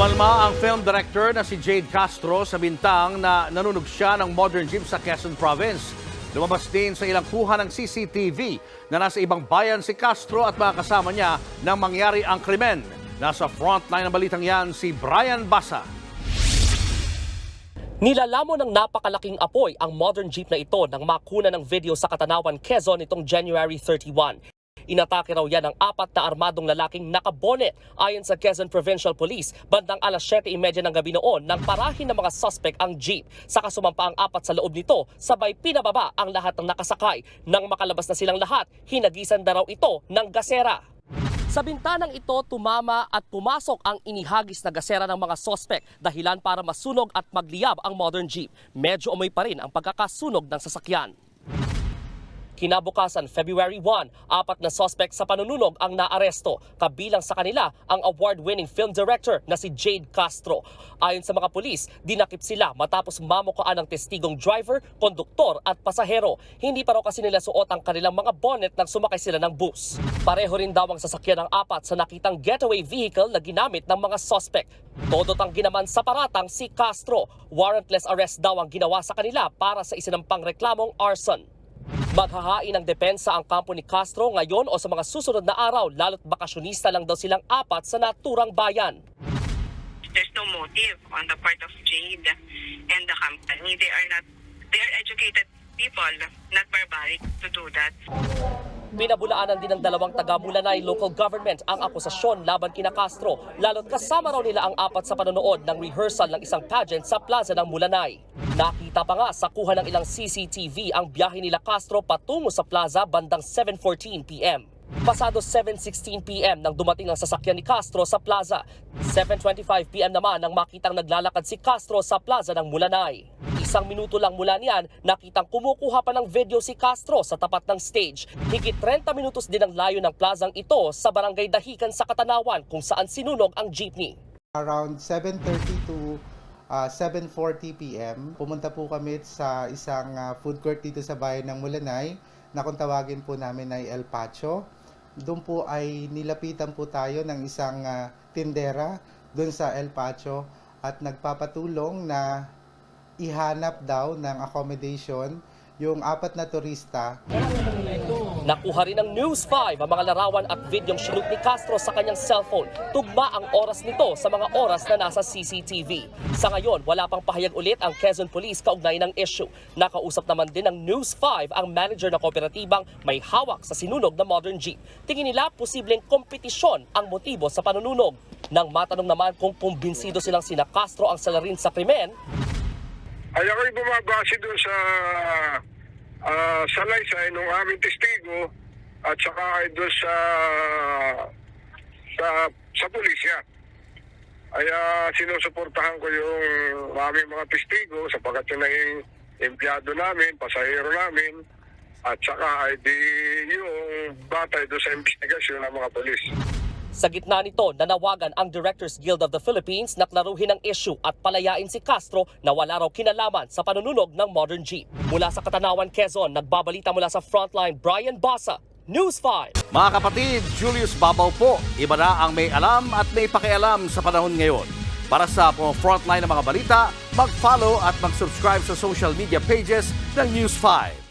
Umalma ang film director na si Jade Castro sa bintang na nanunog siya ng modern jeep sa Quezon Province. Lumabas din sa ilang kuha ng CCTV na nasa ibang bayan si Castro at mga kasama niya nang mangyari ang krimen. Nasa frontline ng balitang yan si Brian Basa. Nilalamo ng napakalaking apoy ang modern jeep na ito nang makuna ng video sa Katanawan, Quezon itong January 31. Inatake raw yan ng apat na armadong lalaking nakabonet ayon sa Quezon Provincial Police bandang alas 7.30 ng gabi noon nang parahin ng mga suspect ang jeep. Saka sumampa ang apat sa loob nito sabay pinababa ang lahat ng nakasakay. Nang makalabas na silang lahat, hinagisan na raw ito ng gasera. Sa bintanang ito, tumama at pumasok ang inihagis na gasera ng mga sospek dahilan para masunog at magliyab ang modern jeep. Medyo umoy pa rin ang pagkakasunog ng sasakyan. Kinabukasan, February 1, apat na suspect sa panununog ang naaresto. Kabilang sa kanila ang award-winning film director na si Jade Castro. Ayon sa mga pulis, dinakip sila matapos mamukaan ng testigong driver, konduktor at pasahero. Hindi pa raw kasi nila suot ang kanilang mga bonnet nang sumakay sila ng bus. Pareho rin daw ang sasakyan ng apat sa nakitang getaway vehicle na ginamit ng mga suspect. Todo tang ginaman sa paratang si Castro. Warrantless arrest daw ang ginawa sa kanila para sa isinampang reklamong arson. Maghahain ng depensa ang kampo ni Castro ngayon o sa mga susunod na araw lalo't bakasyonista lang daw silang apat sa naturang bayan. there's no motive on the part of Jade and the company. They are not, they are educated people, not barbaric to do that. Pinabulaanan din ng dalawang taga-Mulanay local government ang akusasyon laban kina Castro lalo't kasama raw nila ang apat sa panonood ng rehearsal ng isang pageant sa plaza ng Mulanay. Nakita pa nga sa kuha ng ilang CCTV ang biyahe nila Castro patungo sa plaza bandang 7.14 p.m. Pasado 7.16 p.m. nang dumating ang sasakyan ni Castro sa plaza. 7.25 p.m. naman nang makitang naglalakad si Castro sa plaza ng Mulanay. Isang minuto lang mula niyan, nakitang kumukuha pa ng video si Castro sa tapat ng stage. Higit 30 minutos din ang layo ng plazang ito sa barangay Dahican sa Katanawan kung saan sinunog ang jeepney. Around 7.30 to uh, 7.40 p.m. Pumunta po kami sa isang uh, food court dito sa bayan ng Mulanay na kung tawagin po namin ay El Pacho. Doon po ay nilapitan po tayo ng isang uh, tindera doon sa El Pacho at nagpapatulong na ihanap daw ng accommodation yung apat na turista Nakuha rin ng News 5 ang mga larawan at videong sinut ni Castro sa kanyang cellphone. Tugma ang oras nito sa mga oras na nasa CCTV. Sa ngayon, wala pang pahayag ulit ang Quezon Police kaugnay ng issue. Nakausap naman din ng News 5 ang manager ng kooperatibang may hawak sa sinunog na modern jeep. Tingin nila posibleng kompetisyon ang motibo sa panununog. Nang matanong naman kung kumbinsido silang sina Castro ang salarin sa krimen, ay ako'y bumabase doon sa uh, salaysay ng aming testigo at saka ay doon sa sa sa pulisya. Ay uh, sinusuportahan ko yung aming mga testigo sapagkat yun ay empleyado namin, pasahero namin at saka ay di yung batay doon sa investigasyon ng mga polis. Sa gitna nito, nanawagan ang Directors Guild of the Philippines na klaruhin ang issue at palayain si Castro na wala raw kinalaman sa panununog ng modern jeep. Mula sa Katanawan, Quezon, nagbabalita mula sa Frontline, Brian Basa, News 5. Mga kapatid, Julius Babaw po. Iba na ang may alam at may pakialam sa panahon ngayon. Para sa frontline ng mga balita, mag-follow at mag-subscribe sa social media pages ng News 5.